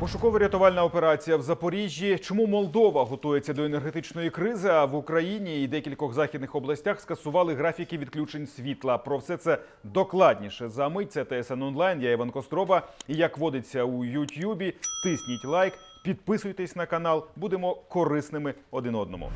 Пошуково-рятувальна операція в Запоріжжі. Чому Молдова готується до енергетичної кризи? А в Україні і декількох західних областях скасували графіки відключень світла. Про все це докладніше за мить. Це ТСН онлайн. Я Іван Кострова. І як водиться у Ютюбі, тисніть лайк, підписуйтесь на канал. Будемо корисними один одному.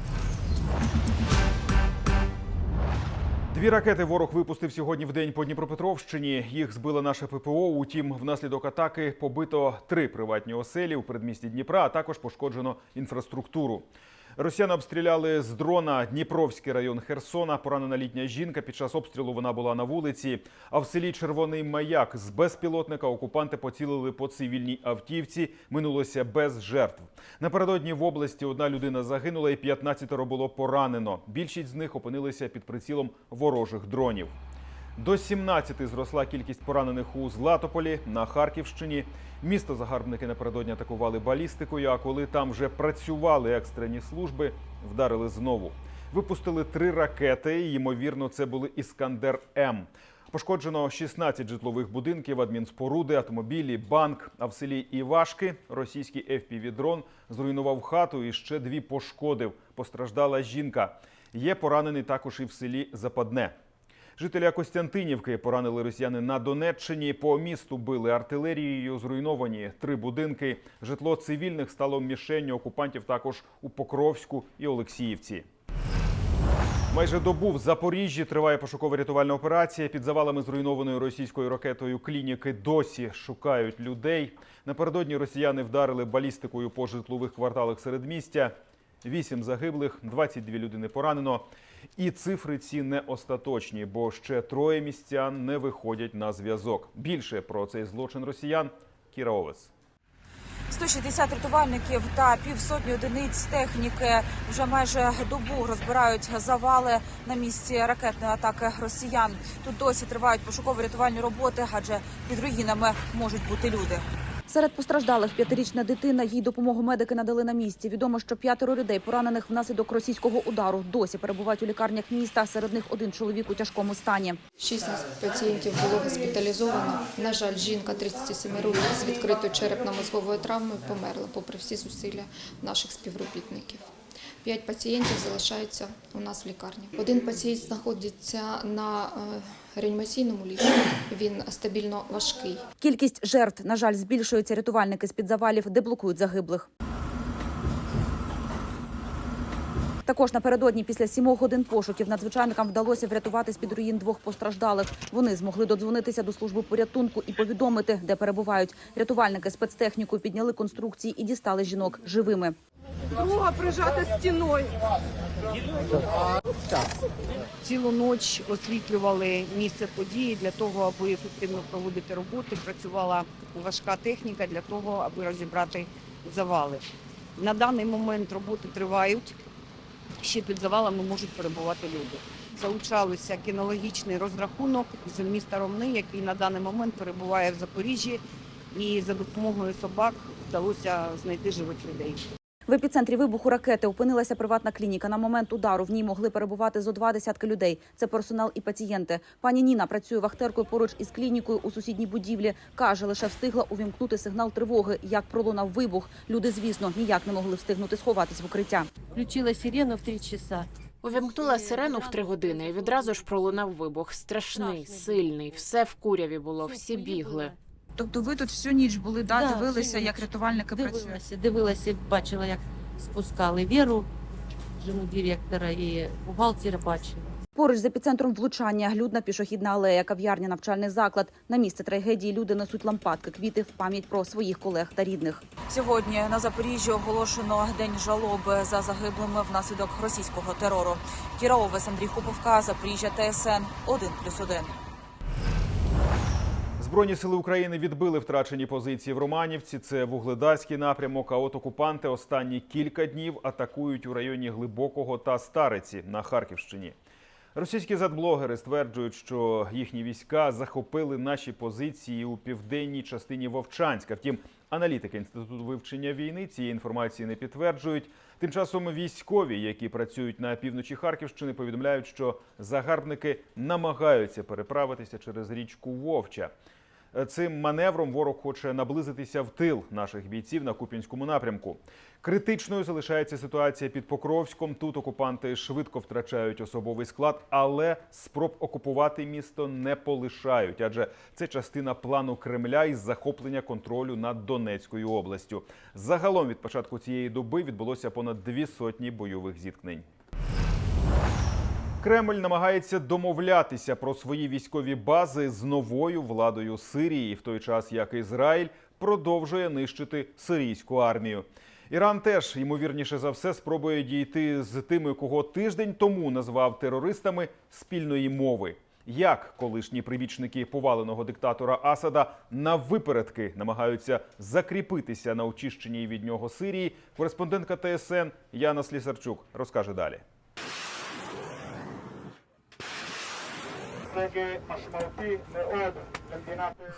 Дві ракети ворог випустив сьогодні в день по Дніпропетровщині. Їх збила наше ППО. Утім, внаслідок атаки побито три приватні оселі у передмісті Дніпра, а також пошкоджено інфраструктуру. Росіяни обстріляли з дрона Дніпровський район Херсона. Поранена літня жінка. Під час обстрілу вона була на вулиці. А в селі Червоний Маяк з безпілотника окупанти поцілили по цивільній автівці. Минулося без жертв. Напередодні в області одна людина загинула і 15 було поранено. Більшість з них опинилися під прицілом ворожих дронів. До 17 зросла кількість поранених у Златополі на Харківщині. Місто загарбники напередодні атакували балістикою. А коли там вже працювали екстрені служби, вдарили знову. Випустили три ракети. Ймовірно, це були Іскандер М. Пошкоджено 16 житлових будинків, адмінспоруди, автомобілі, банк. А в селі Івашки російський FPV-дрон зруйнував хату і ще дві пошкодив. Постраждала жінка. Є поранений також і в селі Западне. Жителя Костянтинівки поранили росіяни на Донеччині. По місту били артилерією. Зруйновані три будинки. Житло цивільних стало мішенню окупантів також у Покровську і Олексіївці. Майже добу в Запоріжжі триває пошуково-рятувальна операція. Під завалами зруйнованої російською ракетою клініки досі шукають людей. Напередодні росіяни вдарили балістикою по житлових кварталах середмістя. Вісім загиблих, 22 людини поранено. І цифри ці не остаточні, бо ще троє містян не виходять на зв'язок. Більше про цей злочин росіян Кіра Овес. 160 рятувальників та півсотні одиниць техніки вже майже добу розбирають завали на місці ракетної атаки росіян. Тут досі тривають пошуково-рятувальні роботи, адже під руїнами можуть бути люди. Серед постраждалих п'ятирічна дитина. Їй допомогу медики надали на місці. Відомо, що п'ятеро людей, поранених внаслідок російського удару, досі перебувають у лікарнях міста. Серед них один чоловік у тяжкому стані. Шість пацієнтів було госпіталізовано. На жаль, жінка 37 років з відкритою черепно-мозговою травмою померла, попри всі зусилля наших співробітників. П'ять пацієнтів залишаються у нас в лікарні. Один пацієнт знаходиться на е, реанімаційному ліжку. Він стабільно важкий. Кількість жертв, на жаль, збільшується. Рятувальники з під завалів деблокують загиблих. Також напередодні після сімох годин пошуків надзвичайникам вдалося врятувати з під руїн двох постраждалих. Вони змогли додзвонитися до служби порятунку і повідомити, де перебувають. Рятувальники спецтехніку підняли конструкції і дістали жінок живими. друга прижата стіною. Цілу ніч освітлювали місце події для того, аби ефективно проводити роботи. Працювала важка техніка для того, аби розібрати завали. На даний момент роботи тривають. Ще під завалами можуть перебувати люди. Залучалися кінологічний розрахунок з міста Ромни, який на даний момент перебуває в Запоріжжі, і за допомогою собак вдалося знайти живих людей. В епіцентрі вибуху ракети опинилася приватна клініка. На момент удару в ній могли перебувати зо два десятки людей. Це персонал і пацієнти. Пані Ніна працює вахтеркою поруч із клінікою у сусідній будівлі. каже, лише встигла увімкнути сигнал тривоги. Як пролунав вибух, люди, звісно, ніяк не могли встигнути сховатись в укриття. Включила сирену в три часа. Увімкнула сирену в три години і відразу ж пролунав вибух. Страшний, сильний, все в куряві було, всі бігли. Тобто, ви тут всю ніч були, Да, дивилися, всю як рятувальники Дивилася, дивилася, бачила, як спускали Віру, жену директора і бухгалтера бачила. Поруч з епіцентром влучання людна пішохідна алея, кав'ярня, навчальний заклад. На місце трагедії люди несуть лампадки, квіти в пам'ять про своїх колег та рідних. Сьогодні на Запоріжжі оголошено день жалоби за загиблими внаслідок російського терору. Кіра Овес, Андрій Хуповка, Запоріжжя, ТСН 1+,1. Збройні сили України відбили втрачені позиції в Романівці. Це вугледарський напрямок. А от окупанти останні кілька днів атакують у районі Глибокого та Стариці на Харківщині. Російські задблогери стверджують, що їхні війська захопили наші позиції у південній частині Вовчанська. Втім, аналітики інституту вивчення війни цієї інформації не підтверджують. Тим часом військові, які працюють на півночі Харківщини, повідомляють, що загарбники намагаються переправитися через річку Вовча. Цим маневром ворог хоче наблизитися в тил наших бійців на Куп'янському напрямку. Критичною залишається ситуація під Покровськом. Тут окупанти швидко втрачають особовий склад, але спроб окупувати місто не полишають, адже це частина плану Кремля із захоплення контролю над Донецькою областю. Загалом від початку цієї доби відбулося понад дві сотні бойових зіткнень. Кремль намагається домовлятися про свої військові бази з новою владою Сирії, в той час як Ізраїль продовжує нищити сирійську армію. Іран теж ймовірніше за все спробує дійти з тими, кого тиждень тому назвав терористами спільної мови. Як колишні прибічники поваленого диктатора Асада на випередки намагаються закріпитися на очищеній від нього Сирії, кореспондентка ТСН Яна Слісарчук розкаже далі.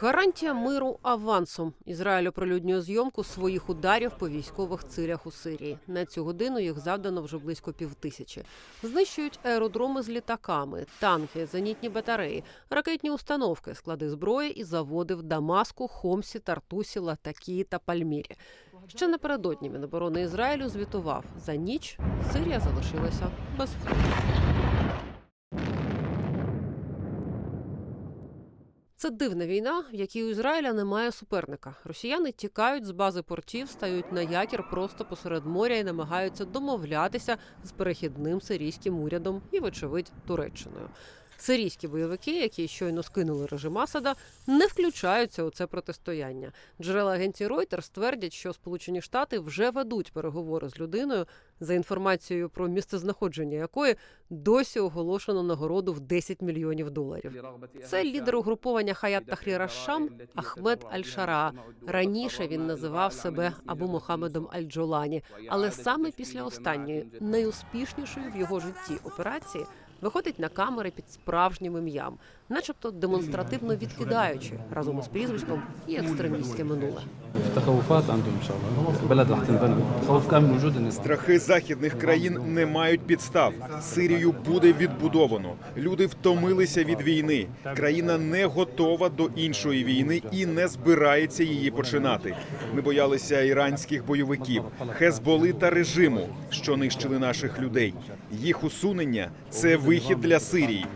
Гарантія миру авансом. Ізраїль оприлюднює зйомку своїх ударів по військових цилях у Сирії. На цю годину їх завдано вже близько півтисячі. Знищують аеродроми з літаками, танки, зенітні батареї, ракетні установки, склади зброї і заводи в Дамаску, Хомсі, Тартусі, Латакі та Пальмірі. Ще напередодні Міноборони Ізраїлю звітував за ніч Сирія залишилася без фронту. Це дивна війна, в якій у Ізраїля немає суперника. Росіяни тікають з бази портів, стають на якір просто посеред моря і намагаються домовлятися з перехідним сирійським урядом і, вочевидь, Туреччиною. Сирійські бойовики, які щойно скинули режим Асада, не включаються у це протистояння. Джерела агенції Reuters твердять, що Сполучені Штати вже ведуть переговори з людиною, за інформацією про місцезнаходження якої досі оголошено нагороду в 10 мільйонів доларів. Це лідер угруповання Хаят Тахрір Аш-Шам Ахмед Аль-Шара. Раніше він називав себе Абу Мохамедом Аль-Джолані, але саме після останньої найуспішнішої в його житті операції виходить на камери під справжнім ім'ям, начебто демонстративно відкидаючи разом із прізвиськом і екстремістське минуле. Страхи західних країн не мають підстав. Сирію буде відбудовано. Люди втомилися від війни. Країна не готова до іншої війни і не збирається її починати. Ми боялися іранських бойовиків, хезболи та режиму, що нищили наших людей. Їх усунення це вихід для Сирії.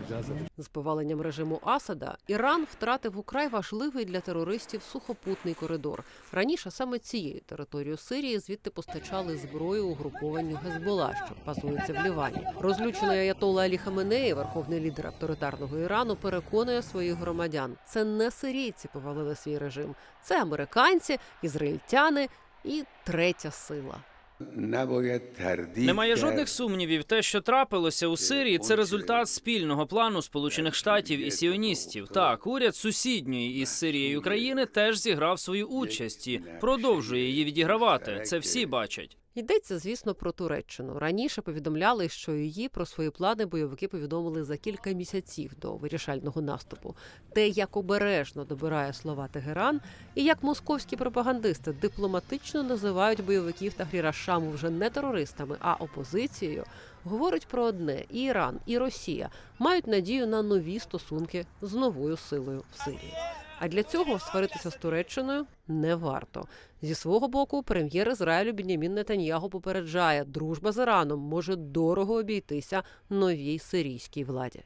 З поваленням режиму Асада Іран втратив украй важливий для терористів сухопутний коридор. Раніше саме цією територією Сирії звідти постачали зброю угрупованню Гезбола, що базується в Лівані. Розлючений Аятолла Алі Хаменеї, верховний лідер авторитарного Ірану, переконує своїх громадян: це не сирійці повалили свій режим, це американці, ізраїльтяни і третя сила. Немає жодних сумнівів. Те, що трапилося у Сирії, це результат спільного плану Сполучених Штатів і сіоністів. Так, уряд сусідньої із Сирією країни теж зіграв свою участь і продовжує її відігравати. Це всі бачать. Йдеться, звісно, про Туреччину. Раніше повідомляли, що її про свої плани бойовики повідомили за кілька місяців до вирішального наступу. Те, як обережно добирає слова Тегеран, і як московські пропагандисти дипломатично називають бойовиків та Шаму вже не терористами, а опозицією, говорить про одне: і Іран, і Росія мають надію на нові стосунки з новою силою в Сирії. А для цього сваритися з Туреччиною не варто. Зі свого боку, прем'єр Ізраїлю Бенямін Нетаньягу попереджає, дружба з Іраном може дорого обійтися новій сирійській владі.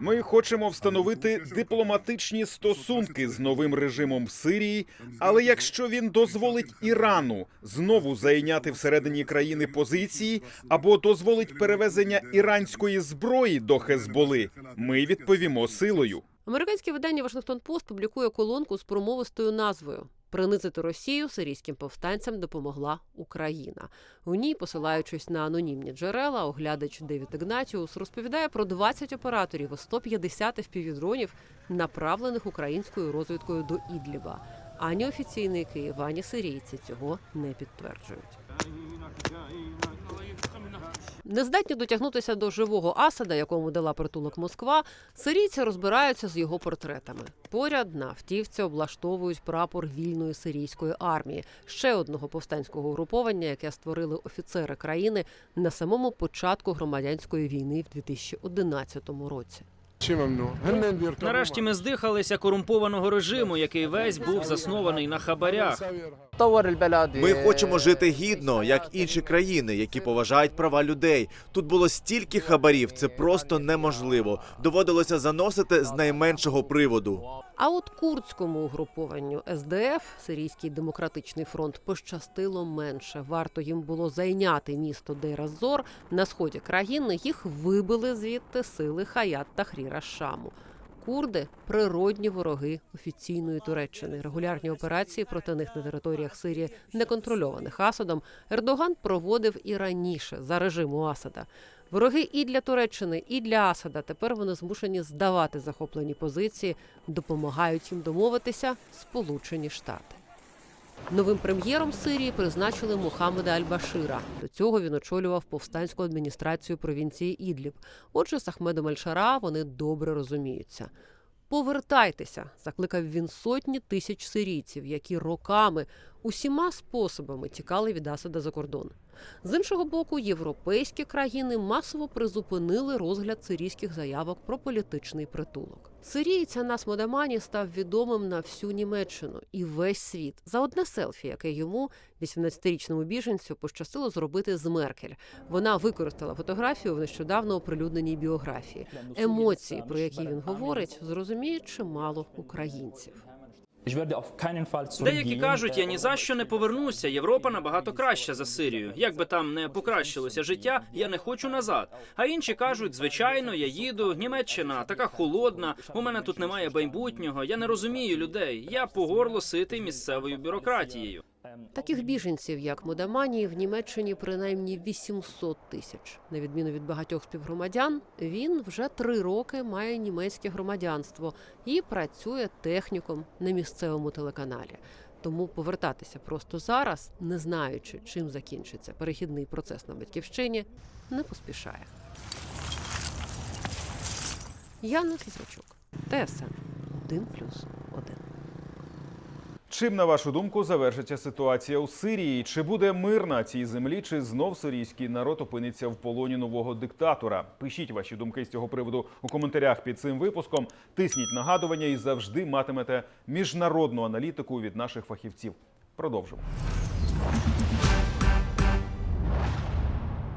Ми хочемо встановити дипломатичні стосунки з новим режимом в Сирії, але якщо він дозволить Ірану знову зайняти всередині країни позиції або дозволить перевезення іранської зброї до Хезболи, ми відповімо силою. Американське видання Вашингтон Пост публікує колонку з промовистою назвою Принизити Росію сирійським повстанцям допомогла Україна. У ній, посилаючись на анонімні джерела, оглядач Девід Ігнатіус розповідає про 20 операторів і 150 FPV-дронів, направлених українською розвідкою до Ідліба. Ані офіційний Київ, ані сирійці цього не підтверджують. Не здатні дотягнутися до живого Асада, якому дала притулок Москва, сирійці розбираються з його портретами. Поряд на автівці облаштовують прапор вільної сирійської армії, ще одного повстанського угруповання, яке створили офіцери країни на самому початку громадянської війни в 2011 році. Нарешті ми здихалися корумпованого режиму, який весь був заснований на хабарях. Ми хочемо жити гідно, як інші країни, які поважають права людей. Тут було стільки хабарів, це просто неможливо. Доводилося заносити з найменшого приводу. А от курдському угрупованню СДФ, Сирійський демократичний фронт, пощастило менше. Варто їм було зайняти місто Дейр-Зор на сході країни. Їх вибили звідти сили Хаят та Хріра Шаму. Курди природні вороги офіційної Туреччини. Регулярні операції проти них на територіях Сирії, неконтрольованих Асадом, Ердоган проводив і раніше за режиму Асада. Вороги і для Туреччини, і для Асада. Тепер вони змушені здавати захоплені позиції, допомагають їм домовитися Сполучені Штати. Новим прем'єром Сирії призначили Мухаммеда Аль-Башира. До цього він очолював повстанську адміністрацію провінції Ідліб. Отже, з Ахмедом Аль-Шара вони добре розуміються. Повертайтеся, закликав він сотні тисяч сирійців, які роками усіма способами тікали від Асада за кордон. З іншого боку, європейські країни масово призупинили розгляд сирійських заявок про політичний притулок. Сирієць Анас Модамані став відомим на всю Німеччину і весь світ за одне селфі, яке йому, 18-річному біженцю, пощастило зробити з Меркель. Вона використала фотографію в нещодавно оприлюдненій біографії. Емоції, про які він говорить, зрозуміють чимало українців. Деякі кажуть, я ні за що не повернуся. Європа набагато краща за Сирію. Як би там не покращилося життя, я не хочу назад. А інші кажуть, звичайно, я їду. Німеччина така холодна. У мене тут немає майбутнього. Я не розумію людей. Я по горло ситий місцевою бюрократією. Таких біженців, як Модамані, в Німеччині принаймні 800 тисяч. На відміну від багатьох співгромадян, він вже три роки має німецьке громадянство і працює техніком на місцевому телеканалі. Тому повертатися просто зараз, не знаючи, чим закінчиться перехідний процес на батьківщині, не поспішає. Яна Слізачук, ТСН 1+,1. Чим, на вашу думку, завершиться ситуація у Сирії? Чи буде мир на цій землі, чи знов сирійський народ опиниться в полоні нового диктатора? Пишіть ваші думки з цього приводу у коментарях під цим випуском. Тисніть нагадування і завжди матимете міжнародну аналітику від наших фахівців. Продовжимо.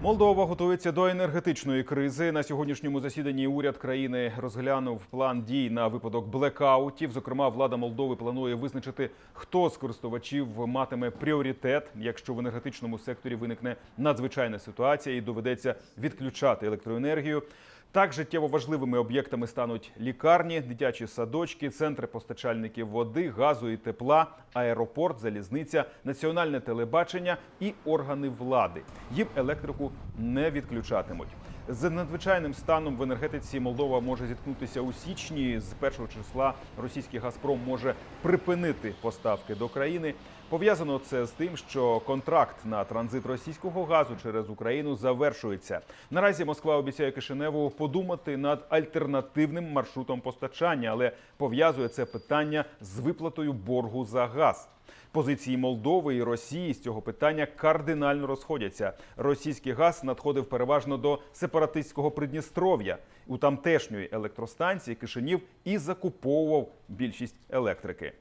Молдова готується до енергетичної кризи. На сьогоднішньому засіданні уряд країни розглянув план дій на випадок блекаутів. Зокрема, влада Молдови планує визначити, хто з користувачів матиме пріоритет, якщо в енергетичному секторі виникне надзвичайна ситуація і доведеться відключати електроенергію. Так життєво важливими об'єктами стануть лікарні, дитячі садочки, центри постачальників води, газу і тепла, аеропорт, залізниця, національне телебачення і органи влади. Їм електрику не відключатимуть. З надзвичайним станом в енергетиці Молдова може зіткнутися у січні. З першого числа російський Газпром може припинити поставки до країни. Пов'язано це з тим, що контракт на транзит російського газу через Україну завершується. Наразі Москва обіцяє Кишиневу подумати над альтернативним маршрутом постачання, але пов'язує це питання з виплатою боргу за газ. Позиції Молдови і Росії з цього питання кардинально розходяться. Російський газ надходив переважно до сепаратистського Придністров'я. У тамтешньої електростанції Кишинів і закуповував більшість електрики.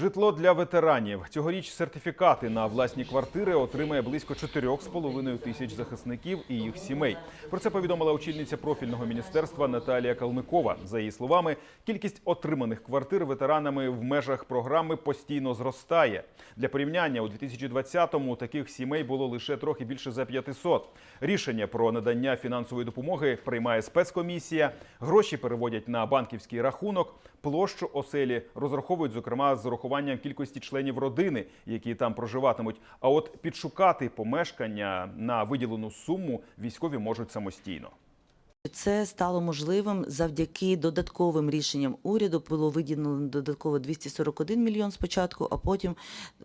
Житло для ветеранів цьогоріч сертифікати на власні квартири отримає близько 4,5 тисяч захисників і їх сімей. Про це повідомила очільниця профільного міністерства Наталія Калмикова. За її словами, кількість отриманих квартир ветеранами в межах програми постійно зростає. Для порівняння у 2020-му таких сімей було лише трохи більше за 500. Рішення про надання фінансової допомоги приймає спецкомісія. Гроші переводять на банківський рахунок. Площу оселі розраховують, зокрема, з урахуванням кількості членів родини, які там проживатимуть. А от підшукати помешкання на виділену суму військові можуть самостійно. Це стало можливим завдяки додатковим рішенням уряду. Було виділено додатково 241 мільйон спочатку, а потім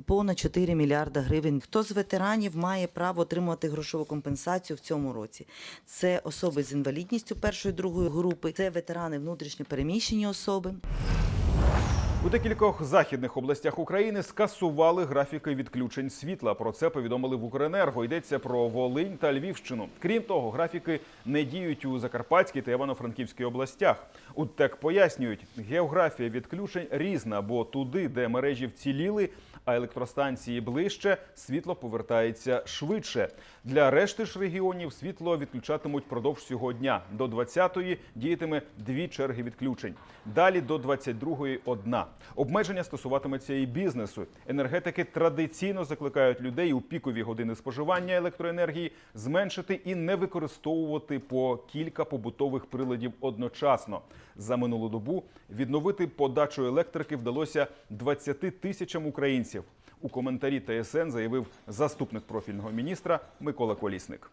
понад 4 мільярда гривень. Хто з ветеранів має право отримувати грошову компенсацію в цьому році? Це особи з інвалідністю першої другої групи, це ветерани внутрішньо переміщені особи. У декількох західних областях України скасували графіки відключень світла. Про це повідомили в Укренерго. Йдеться про Волинь та Львівщину. Крім того, графіки не діють у Закарпатській та Івано-Франківській областях. У ТЕК пояснюють, географія відключень різна, бо туди, де мережі вціліли, а електростанції ближче, світло повертається швидше. Для решти ж регіонів світло відключатимуть продовж всього дня. До 20-ї діятиме дві черги відключень. Далі до 22-ї – одна. Обмеження стосуватиметься і бізнесу. Енергетики традиційно закликають людей у пікові години споживання електроенергії зменшити і не використовувати по кілька побутових приладів одночасно. За минулу добу відновити подачу електрики вдалося 20 тисячам українців. У коментарі ТСН заявив заступник профільного міністра Микола Колісник.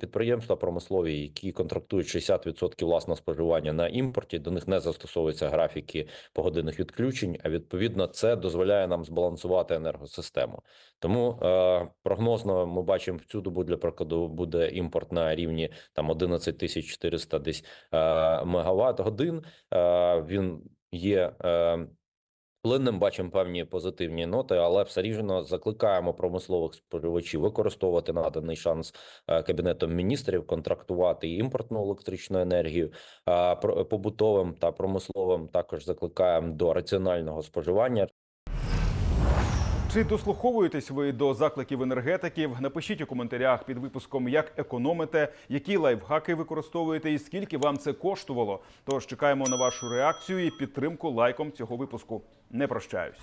Підприємства промислові, які контрактують 60% власного споживання на імпорті, до них не застосовуються графіки погодинних відключень. А відповідно, це дозволяє нам збалансувати енергосистему. Тому е, прогнозно ми бачимо в цю добу для прикладу буде імпорт на рівні там 11 тисяч 400 десь е, мегаватт годин. Е, він є. Е, Плинним бачимо певні позитивні ноти, але все рівно закликаємо промислових споживачів використовувати наданий шанс е, кабінетом міністрів, контрактувати імпортну електричну енергію. Про- побутовим та промисловим також закликаємо до раціонального споживання. Чи дослуховуєтесь ви до закликів енергетиків? Напишіть у коментарях під випуском, як економите, які лайфхаки використовуєте і скільки вам це коштувало. Тож чекаємо на вашу реакцію і підтримку лайком цього випуску. Не прощаюсь.